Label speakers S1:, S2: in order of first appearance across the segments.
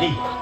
S1: 力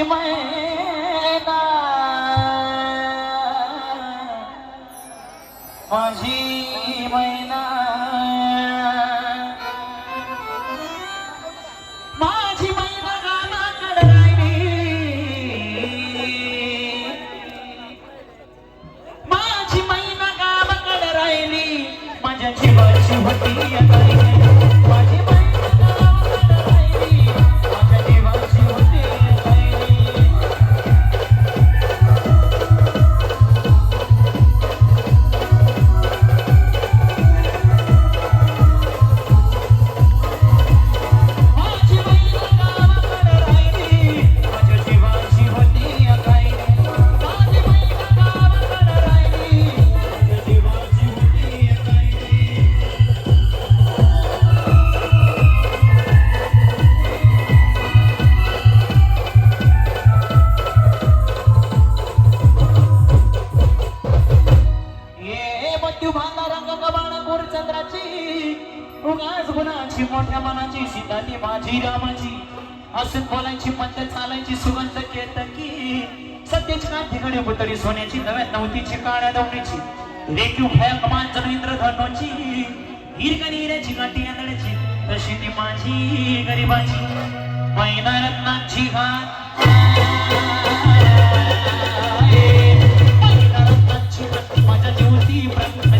S1: मैना माझी मैना. माझी मैना गावाकडे राहिली. माझी मैना गावाकडे राहिली. माझ्या जीवाची होती भांगा रंग कबाण उगाच गुणाची मोठ्या मनाची सीतानी माझी रामाची. असून बोलायची पद्धत चालायची सुगंध केतकी. सत्याची नाती काठीकडे पुतळी सोन्याची नव्या नवतीची काळ्या दवणीची रेखीव भया मान जमींद्र धनोची. हिरकणी हिऱ्याची गाठी आंधळ्याची तशी ती माझी गरिबाची. मैना रत्नाची घात माझ्या जीवती प्रश्न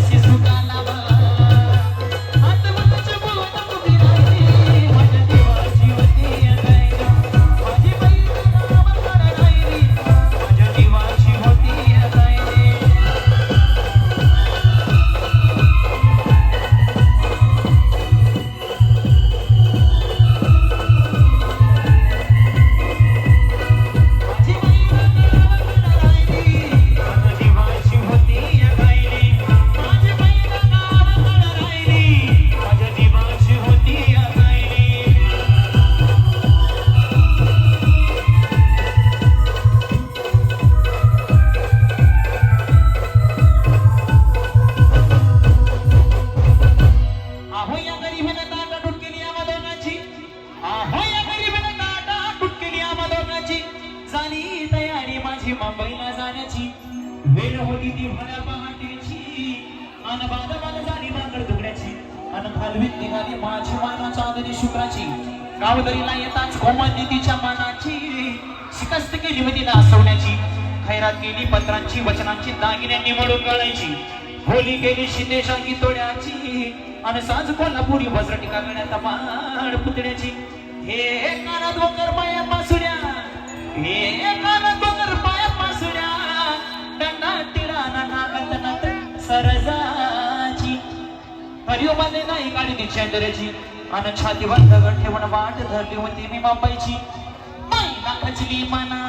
S1: तयारी माझी मुंबईला जाण्याची वेळ होती ती भल्या पहाटेची अन बाद झाली बांगड तुकड्याची अन घालवीत निघाली माझी माना चांदणी शुक्राची. गावदरीला येताच कोमलली तिच्या मानाची. शिकस्त केली होती ना नासवण्याची. खैरात केली पत्रांची वचनांची दागिन्यांनी म्हणून गळायची होली गेली शिंदेशांगी तोड्याची. आणि साज कोल्हापुरी वज्र टिका गण्यात माड पुतण्याची. हे कानात वगर माया पासुड्या. हे कानात नात सरजाची. हरिओमध्ये नाही गाडी ती चंद्राची आणि छातीवर दगड ठेवून वाट धरली होती मी मुंबईची. मैला खचली मना